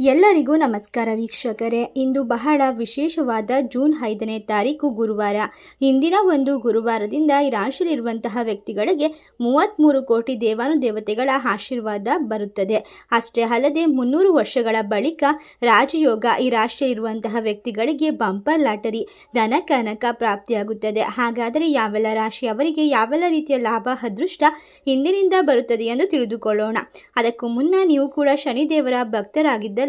ಎಲ್ಲರಿಗೂ ನಮಸ್ಕಾರ ವೀಕ್ಷಕರೇ. ಇಂದು ಬಹಳ ವಿಶೇಷವಾದ ಜೂನ್ ಐದನೇ ತಾರೀಕು ಗುರುವಾರ. ಹಿಂದಿನ ಒಂದು ಗುರುವಾರದಿಂದ ಈ ರಾಶಿಯಲ್ಲಿರುವಂತಹ ವ್ಯಕ್ತಿಗಳಿಗೆ ಮೂವತ್ತ್ಮೂರು ಕೋಟಿ ದೇವಾನುದೇವತೆಗಳ ಆಶೀರ್ವಾದ ಬರುತ್ತದೆ. ಅಷ್ಟೇ ಅಲ್ಲದೆ ಮುನ್ನೂರು ವರ್ಷಗಳ ಬಳಿಕ ರಾಜಯೋಗ ಈ ರಾಶಿಯಲ್ಲಿರುವಂತಹ ವ್ಯಕ್ತಿಗಳಿಗೆ ಬಂಪರ್ ಲಾಟರಿ, ಧನ ಕನಕ ಪ್ರಾಪ್ತಿಯಾಗುತ್ತದೆ. ಹಾಗಾದರೆ ಯಾವೆಲ್ಲ ರಾಶಿಯವರಿಗೆ ಯಾವೆಲ್ಲ ರೀತಿಯ ಲಾಭ, ಅದೃಷ್ಟ ಹಿಂದಿನಿಂದ ಬರುತ್ತದೆ ಎಂದು ತಿಳಿದುಕೊಳ್ಳೋಣ. ಅದಕ್ಕೂ ಮುನ್ನ ನೀವು ಕೂಡ ಶನಿದೇವರ ಭಕ್ತರಾಗಿದ್ದಲ್ಲಿ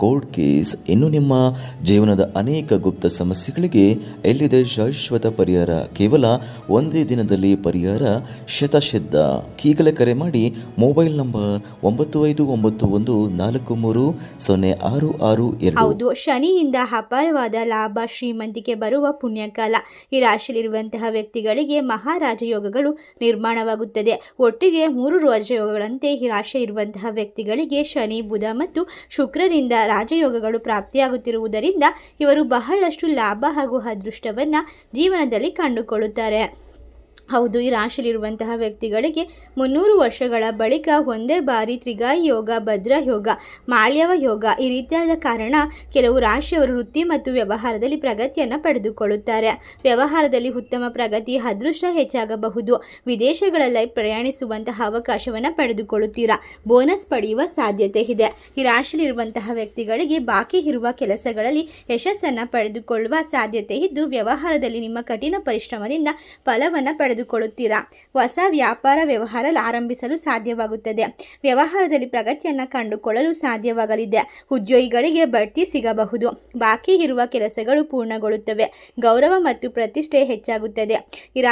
ಕೋರ್ಟ್ ಕೇಸ್ ಇನ್ನು ನಿಮ್ಮ ಜೀವನದ ಅನೇಕ ಗುಪ್ತ ಸಮಸ್ಯೆಗಳಿಗೆ ಎಲ್ಲಿದೆ ಶಾಶ್ವತ ಪರಿಹಾರ? ಕೇವಲ ಒಂದೇ ದಿನದಲ್ಲಿ ಪರಿಹಾರ ಶತಸಿದ್ಧ ಈಗಲೇ ಕರೆ ಮಾಡಿ ಮೊಬೈಲ್ ನಂಬರ್ ಒಂಬತ್ತು ಐದು ಒಂಬತ್ತು ಒಂದು ನಾಲ್ಕು ಮೂರು ಸೊನ್ನೆ ಆರು ಆರು ಎರಡು. ಹೌದು, ಶನಿಯಿಂದ ಅಪಾರವಾದ ಲಾಭ, ಶ್ರೀಮಂತಿಕೆ ಬರುವ ಪುಣ್ಯಕಾಲ. ಈ ರಾಶಿಯಲ್ಲಿರುವಂತಹ ವ್ಯಕ್ತಿಗಳಿಗೆ ಮಹಾರಾಜ ಯೋಗಗಳು ನಿರ್ಮಾಣವಾಗುತ್ತದೆ. ಒಟ್ಟಿಗೆ ಮೂರು ರಾಜಯೋಗಗಳಂತೆ ಈ ರಾಶಿಯಲ್ಲಿರುವಂತಹ ವ್ಯಕ್ತಿಗಳಿಗೆ ಶನಿ, ಬುಧ ಮತ್ತು ಶುಕ್ರರಿಂದ ರಾಜಯೋಗಗಳು ಪ್ರಾಪ್ತಿಯಾಗುತ್ತಿರುವುದರಿಂದ ಇವರು ಬಹಳಷ್ಟು ಲಾಭ ಹಾಗೂ ಅದೃಷ್ಟವನ್ನು ಜೀವನದಲ್ಲಿ ಕಂಡುಕೊಳ್ಳುತ್ತಾರೆ. ಹೌದು, ಈ ರಾಶಿಯಲ್ಲಿರುವಂತಹ ವ್ಯಕ್ತಿಗಳಿಗೆ ಮುನ್ನೂರು ವರ್ಷಗಳ ಬಳಿಕ ಒಂದೇ ಬಾರಿ ತ್ರಿಗಾಯಿ ಯೋಗ, ಭದ್ರ ಯೋಗ, ಮಾಳ್ಯವ ಯೋಗ ಈ ರೀತಿಯಾದ ಕಾರಣ ಕೆಲವು ರಾಶಿಯವರು ವೃತ್ತಿ ಮತ್ತು ವ್ಯವಹಾರದಲ್ಲಿ ಪ್ರಗತಿಯನ್ನು ಪಡೆದುಕೊಳ್ಳುತ್ತಾರೆ. ವ್ಯವಹಾರದಲ್ಲಿ ಉತ್ತಮ ಪ್ರಗತಿ, ಅದೃಷ್ಟ ಹೆಚ್ಚಾಗಬಹುದು. ವಿದೇಶಗಳಲ್ಲಿ ಪ್ರಯಾಣಿಸುವಂತಹ ಅವಕಾಶವನ್ನು ಪಡೆದುಕೊಳ್ಳುತ್ತೀರಾ? ಬೋನಸ್ ಪಡೆಯುವ ಸಾಧ್ಯತೆ ಇದೆ. ಈ ರಾಶಿಯಲ್ಲಿರುವಂತಹ ವ್ಯಕ್ತಿಗಳಿಗೆ ಬಾಕಿ ಇರುವ ಕೆಲಸಗಳಲ್ಲಿ ಯಶಸ್ಸನ್ನು ಪಡೆದುಕೊಳ್ಳುವ ಸಾಧ್ಯತೆ ಇದ್ದು, ವ್ಯವಹಾರದಲ್ಲಿ ನಿಮ್ಮ ಕಠಿಣ ಪರಿಶ್ರಮದಿಂದ ಫಲವನ್ನು ಪಡೆದುಕೊಳ್ಳುತ್ತೀರಾ ಹೊಸ ವ್ಯಾಪಾರ ವ್ಯವಹಾರ ಆರಂಭಿಸಲು ಸಾಧ್ಯವಾಗುತ್ತದೆ. ವ್ಯವಹಾರದಲ್ಲಿ ಪ್ರಗತಿಯನ್ನು ಕಂಡುಕೊಳ್ಳಲು ಸಾಧ್ಯವಾಗಲಿದೆ. ಉದ್ಯೋಗಿಗಳಿಗೆ ಬಡ್ತಿ ಸಿಗಬಹುದು. ಬಾಕಿ ಇರುವ ಕೆಲಸಗಳು ಪೂರ್ಣಗೊಳ್ಳುತ್ತವೆ. ಗೌರವ ಮತ್ತು ಪ್ರತಿಷ್ಠೆ ಹೆಚ್ಚಾಗುತ್ತದೆ. ಈ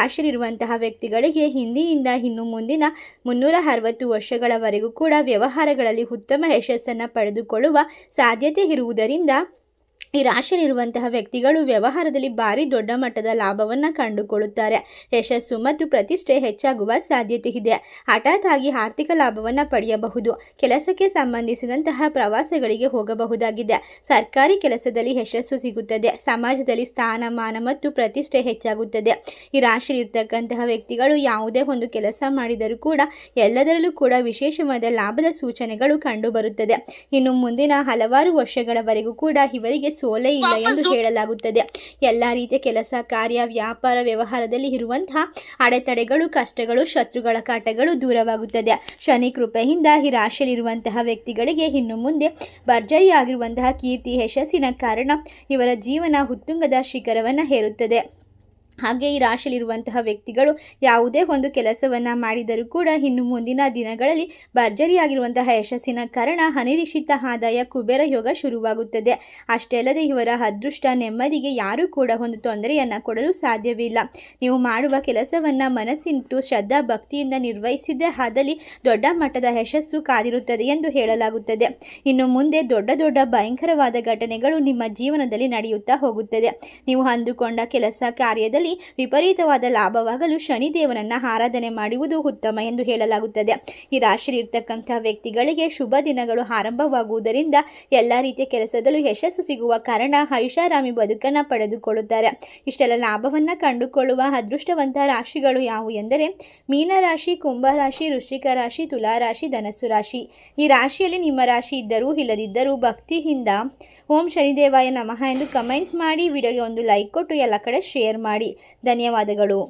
ವ್ಯಕ್ತಿಗಳಿಗೆ ಹಿಂದಿಯಿಂದ ಇನ್ನು ಮುಂದಿನ ಮುನ್ನೂರ ಅರವತ್ತು ವರ್ಷಗಳವರೆಗೂ ಕೂಡ ವ್ಯವಹಾರಗಳಲ್ಲಿ ಉತ್ತಮ ಯಶಸ್ಸನ್ನು ಪಡೆದುಕೊಳ್ಳುವ ಸಾಧ್ಯತೆ ಇರುವುದರಿಂದ ಈ ರಾಶಿಯಲ್ಲಿರುವಂತಹ ವ್ಯಕ್ತಿಗಳು ವ್ಯವಹಾರದಲ್ಲಿ ಭಾರಿ ದೊಡ್ಡ ಮಟ್ಟದ ಲಾಭವನ್ನು ಕಂಡುಕೊಳ್ಳುತ್ತಾರೆ. ಯಶಸ್ಸು ಮತ್ತು ಪ್ರತಿಷ್ಠೆ ಹೆಚ್ಚಾಗುವ ಸಾಧ್ಯತೆ ಇದೆ. ಹಠಾತ್ ಆಗಿ ಆರ್ಥಿಕ ಲಾಭವನ್ನು ಪಡೆಯಬಹುದು. ಕೆಲಸಕ್ಕೆ ಸಂಬಂಧಿಸಿದಂತಹ ಪ್ರವಾಸಗಳಿಗೆ ಹೋಗಬಹುದಾಗಿದೆ. ಸರ್ಕಾರಿ ಕೆಲಸದಲ್ಲಿ ಯಶಸ್ಸು ಸಿಗುತ್ತದೆ. ಸಮಾಜದಲ್ಲಿ ಸ್ಥಾನಮಾನ ಮತ್ತು ಪ್ರತಿಷ್ಠೆ ಹೆಚ್ಚಾಗುತ್ತದೆ. ಈ ರಾಶಿಯಲ್ಲಿರ್ತಕ್ಕಂತಹ ವ್ಯಕ್ತಿಗಳು ಯಾವುದೇ ಒಂದು ಕೆಲಸ ಮಾಡಿದರೂ ಕೂಡ ಎಲ್ಲದರಲ್ಲೂ ಕೂಡ ವಿಶೇಷವಾದ ಲಾಭದ ಸೂಚನೆಗಳು ಕಂಡುಬರುತ್ತದೆ. ಇನ್ನು ಮುಂದಿನ ಹಲವಾರು ವರ್ಷಗಳವರೆಗೂ ಕೂಡ ಇವರಿಗೆ ಸೋಲೆ ಇಲ್ಲ ಎಂದು ಹೇಳಲಾಗುತ್ತದೆ. ಎಲ್ಲ ರೀತಿಯ ಕೆಲಸ ಕಾರ್ಯ ವ್ಯಾಪಾರ ವ್ಯವಹಾರದಲ್ಲಿ ಇರುವಂತಹ ಅಡೆತಡೆಗಳು ಕಷ್ಟಗಳು ಶತ್ರುಗಳ ಕಾಟಗಳು ದೂರವಾಗುತ್ತದೆ. ಶನಿ ಕೃಪೆಯಿಂದ ಈ ರಾಶಿಯಲ್ಲಿರುವಂತಹ ವ್ಯಕ್ತಿಗಳಿಗೆ ಇನ್ನು ಮುಂದೆ ಭರ್ಜರಿಯಾಗಿರುವಂತಹ ಕೀರ್ತಿ ಯಶಸ್ಸಿನ ಕಾರಣ ಇವರ ಜೀವನ ಉತ್ತುಂಗದ ಶಿಖರವನ್ನು ಹೇರುತ್ತದೆ. ಹಾಗೆ ಈ ರಾಶಿಯಲ್ಲಿರುವಂತಹ ವ್ಯಕ್ತಿಗಳು ಯಾವುದೇ ಒಂದು ಕೆಲಸವನ್ನು ಮಾಡಿದರೂ ಕೂಡ ಇನ್ನು ಮುಂದಿನ ದಿನಗಳಲ್ಲಿ ಭರ್ಜರಿಯಾಗಿರುವಂತಹ ಯಶಸ್ಸಿನ ಕಾರಣ ಅನಿರೀಕ್ಷಿತ ಆದಾಯ, ಕುಬೇರ ಯೋಗ ಶುರುವಾಗುತ್ತದೆ. ಅಷ್ಟೇ ಅಲ್ಲದೆ ಇವರ ಅದೃಷ್ಟ, ನೆಮ್ಮದಿಗೆ ಯಾರೂ ಕೂಡ ಒಂದು ತೊಂದರೆಯನ್ನು ಕೊಡಲು ಸಾಧ್ಯವಿಲ್ಲ. ನೀವು ಮಾಡುವ ಕೆಲಸವನ್ನು ಮನಸ್ಸಿಟ್ಟು ಶ್ರದ್ಧಾ ಭಕ್ತಿಯಿಂದ ನಿರ್ವಹಿಸಿದ್ದೇ ಆದಲ್ಲಿ ದೊಡ್ಡ ಮಟ್ಟದ ಯಶಸ್ಸು ಕಾದಿರುತ್ತದೆ ಎಂದು ಹೇಳಲಾಗುತ್ತದೆ. ಇನ್ನು ಮುಂದೆ ದೊಡ್ಡ ದೊಡ್ಡ ಭಯಂಕರವಾದ ಘಟನೆಗಳು ನಿಮ್ಮ ಜೀವನದಲ್ಲಿ ನಡೆಯುತ್ತಾ ಹೋಗುತ್ತದೆ. ನೀವು ಅಂದುಕೊಂಡ ಕೆಲಸ ಕಾರ್ಯದಲ್ಲಿ ವಿಪರೀತವಾದ ಲಾಭವಾಗಲು ಶನಿದೇವನನ್ನ ಆರಾಧನೆ ಮಾಡುವುದು ಉತ್ತಮ ಎಂದು ಹೇಳಲಾಗುತ್ತದೆ. ಈ ರಾಶಿಯಲ್ಲಿರ್ತಕ್ಕಂಥ ವ್ಯಕ್ತಿಗಳಿಗೆ ಶುಭ ದಿನಗಳು ಆರಂಭವಾಗುವುದರಿಂದ ಎಲ್ಲ ರೀತಿಯ ಕೆಲಸದಲ್ಲೂ ಯಶಸ್ಸು ಸಿಗುವ ಕಾರಣ ಐಷಾರಾಮಿ ಬದುಕನ್ನು ಪಡೆದುಕೊಳ್ಳುತ್ತಾರೆ. ಇಷ್ಟೆಲ್ಲ ಲಾಭವನ್ನು ಕಂಡುಕೊಳ್ಳುವ ಅದೃಷ್ಟವಂತ ರಾಶಿಗಳು ಯಾವುವು ಎಂದರೆ ಮೀನರಾಶಿ ಕುಂಭರಾಶಿ ವೃಶ್ಚಿಕ ರಾಶಿ ತುಲಾರಾಶಿ ಧನಸ್ಸು ರಾಶಿ. ಈ ರಾಶಿಯಲ್ಲಿ ನಿಮ್ಮ ರಾಶಿ ಇದ್ದರೂ ಇಲ್ಲದಿದ್ದರೂ ಭಕ್ತಿಯಿಂದ ಓಂ ಶನಿದೇವಾಯ ನಮಃ ಎಂದು ಕಮೆಂಟ್ ಮಾಡಿ, ವಿಡಿಯೋಗೆ ಒಂದು ಲೈಕ್ ಕೊಟ್ಟು ಎಲ್ಲ ಕಡೆ ಶೇರ್ ಮಾಡಿ. ಧನ್ಯವಾದಗಳು.